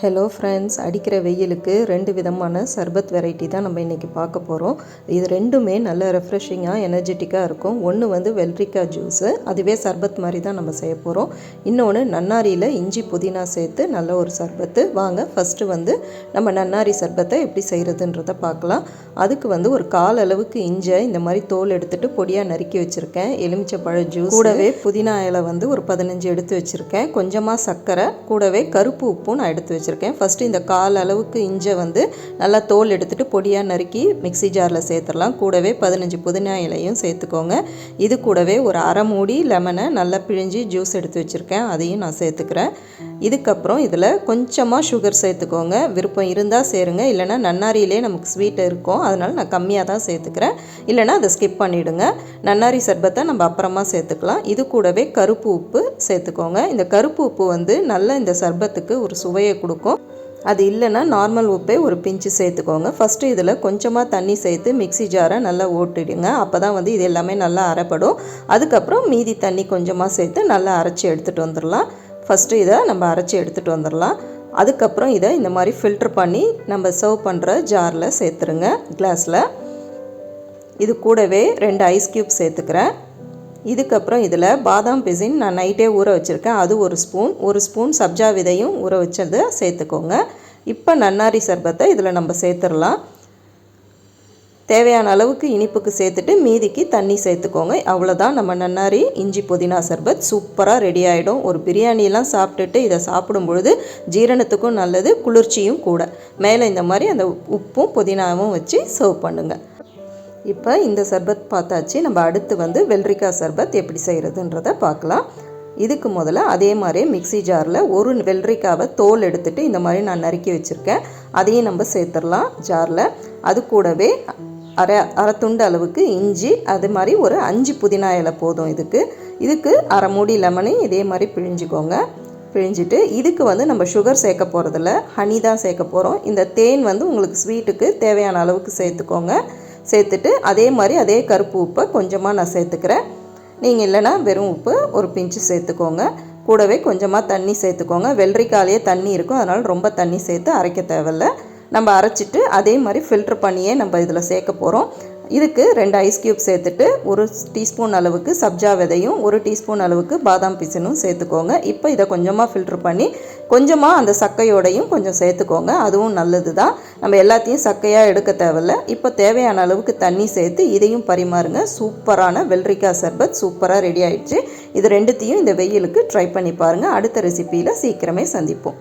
Hello friends அடிக்கிற வெயிலுக்கு ரெண்டு விதமான சர்பத் வெரைட்டி தான் நம்ம இன்றைக்கி பார்க்க போகிறோம் இது ரெண்டுமே நல்ல ரெஃப்ரெஷிங்காக எனர்ஜெட்டிக்காக இருக்கும். ஒன்று வந்து வெள்ளரிக்காய் ஜூஸு அதுவே சர்பத் மாதிரி தான் நம்ம செய்ய போகிறோம் இன்னொன்று நன்னாரியில் இஞ்சி புதினா சேர்த்து நல்ல ஒரு சர்பத்து. வாங்க ஃபஸ்ட்டு வந்து நம்ம நன்னாரி சர்பத்தை எப்படி செய்கிறதுன்றதை பார்க்கலாம். அதுக்கு வந்து ஒரு கால் அளவுக்கு இஞ்சை இந்த மாதிரி தோல் எடுத்துகிட்டு பொடியாக நறுக்கி வச்சுருக்கேன். எலுமிச்சப்பழ ஜூஸ் கூடவே புதினா இலை வந்து ஒரு பதினஞ்சு எடுத்து வச்சுருக்கேன். கொஞ்சமாக சர்க்கரை கூடவே கருப்பு உப்பும் நான் எடுத்து வச்சுருக்கேன். ஃபஸ்ட்டு இந்த கால் அளவுக்கு இஞ்சை வந்து நல்லா தோல் எடுத்துட்டு பொடியாக நறுக்கி மிக்ஸி ஜாரில் சேர்த்துடலாம். கூடவே பதினஞ்சு புதினா இலையும் சேர்த்துக்கோங்க. இது கூடவே ஒரு அரை மூடி லெமனை நல்லா பிழிஞ்சு ஜூஸ் எடுத்து வச்சுருக்கேன். அதையும் நான் சேர்த்துக்கிறேன். இதுக்கப்புறம் இதில் கொஞ்சமாக சுகர் சேர்த்துக்கோங்க. விருப்பம் இருந்தால் சேருங்க. இல்லைனா நன்னாரியிலே நமக்கு ஸ்வீட் இருக்கும். அதனால் நான் கம்மியாக தான் சேர்த்துக்கிறேன். இல்லைனா அதை ஸ்கிப் பண்ணிவிடுங்க நன்னாரி சர்பத்தை நம்ம அப்புறமா சேர்த்துக்கலாம். இது கூடவே கருப்பு உப்பு சேர்த்துக்கோங்க. இந்த கருப்பு உப்பு வந்து நல்ல இந்த சர்பத்துக்கு ஒரு சுவையை கொடுக்கும். அது இல்லைன்னா நார்மல் உப்பே ஒரு பிஞ்சு சேர்த்துக்கோங்க. ஃபஸ்ட்டு இதில் கொஞ்சமாக தண்ணி சேர்த்து மிக்ஸி ஜாரை நல்லா ஓட்டிடுங்க. அப்போ தான் வந்து இது எல்லாமே நல்லா அரைப்படும். அதுக்கப்புறம் மீதி தண்ணி கொஞ்சமாக சேர்த்து நல்லா அரைச்சி எடுத்துகிட்டு வந்துடலாம். ஃபஸ்ட்டு இதை நம்ம அரைச்சி எடுத்துகிட்டு வந்துடலாம். அதுக்கப்புறம் இதை இந்த மாதிரி ஃபில்ட்ரு பண்ணி நம்ம சர்வ் பண்ணுற ஜாரில் சேர்த்துருங்க கிளாஸில் இது கூடவே ரெண்டு ஐஸ் க்யூப் சேர்த்துக்கிறேன். இதுக்கப்புறம் இதில் பாதாம் பிசின் நான் நைட்டே ஊற வச்சுருக்கேன். அது ஒரு ஸ்பூன் ஒரு ஸ்பூன் சப்ஜா விதையும் ஊற வச்சதை சேர்த்துக்கோங்க. இப்போ நன்னாரி சர்பத்தை இதில் நம்ம சேர்த்துடலாம். தேவையான அளவுக்கு இனிப்புக்கு சேர்த்துட்டு மீதிக்கு தண்ணி சேர்த்துக்கோங்க. அவ்வளோதான் நம்ம நன்னாரி இஞ்சி புதினா சர்பத் சூப்பராக ரெடி ஆகிடும் ஒரு பிரியாணிலாம் சாப்பிட்டுட்டு இதை சாப்பிடும் பொழுது ஜீரணத்துக்கும் நல்லது குளிர்ச்சியும் கூட. மேலே இந்த மாதிரி அந்த உப்பும் புதினாவும் வச்சு சர்வ் பண்ணுங்கள் இப்போ இந்த சர்பத் பார்த்தாச்சு. நம்ம அடுத்து வந்து வெள்ளரிக்காய் சர்பத் எப்படி செய்கிறதுன்றதை பார்க்கலாம். இதுக்கு முதல்ல அதே மாதிரி மிக்ஸி ஜாரில் ஒரு வெள்ளரிக்காவை தோல் எடுத்துகிட்டு இந்த மாதிரி நான் நறுக்கி வச்சுருக்கேன். அதையும் நம்ம சேர்த்துடலாம் ஜாரில். அது கூடவே அரை அரை துண்டு அளவுக்கு இஞ்சி அது மாதிரி ஒரு அஞ்சு புதினா இலை போதும் இதுக்கு. இதுக்கு அரை மூடி லெமனையும் இதே மாதிரி பிழிஞ்சிக்கோங்க. பிழிஞ்சிட்டு இதுக்கு வந்து நம்ம சுகர் சேர்க்க போகிறதில்ல ஹனி தான் சேர்க்க போகிறோம் இந்த தேன் வந்து உங்களுக்கு ஸ்வீட்டுக்கு தேவையான அளவுக்கு சேர்த்துக்கோங்க. சேர்த்துட்டு அதே மாதிரி அதே கருப்பு உப்பை கொஞ்சமாக நான் சேர்த்துக்கிறேன். நீங்கள் இல்லைனா வெறும் உப்பு ஒரு பிஞ்சு சேர்த்துக்கோங்க. கூடவே கொஞ்சமாக தண்ணி சேர்த்துக்கோங்க. வெள்ளரிக்காலேயே தண்ணி இருக்கும் அதனால் ரொம்ப தண்ணி சேர்த்து அரைக்க தேவையில்ல. நம்ம அரைச்சிட்டு அதே மாதிரி ஃபில்ட்ரு பண்ணியே நம்ம இதில் சேர்க்க போகிறோம். இதுக்கு ரெண்டு ஐஸ் க்யூப் சேர்த்துட்டு ஒரு டீஸ்பூன் அளவுக்கு சப்ஜா விதையும் ஒரு டீஸ்பூன் அளவுக்கு பாதாம் பிசினும் சேர்த்துக்கோங்க. இப்போ இதை கொஞ்சமாக ஃபில்ட்ரு பண்ணி கொஞ்சமாக அந்த சக்கையோடையும் கொஞ்சம் சேர்த்துக்கோங்க. அதுவும் நல்லது தான். நம்ம எல்லாத்தையும் சக்கையாக எடுக்க தேவையில்ல. இப்போ தேவையான அளவுக்கு தண்ணி சேர்த்து இதையும் பரிமாறுங்க. சூப்பரான வெள்ளரிக்காய் சர்பத் சூப்பராக ரெடி ஆயிடுச்சு. இது ரெண்டுத்தையும் இந்த வெயிலுக்கு ட்ரை பண்ணி பாருங்கள் அடுத்த ரெசிப்பியில் சீக்கிரமே சந்திப்போம்.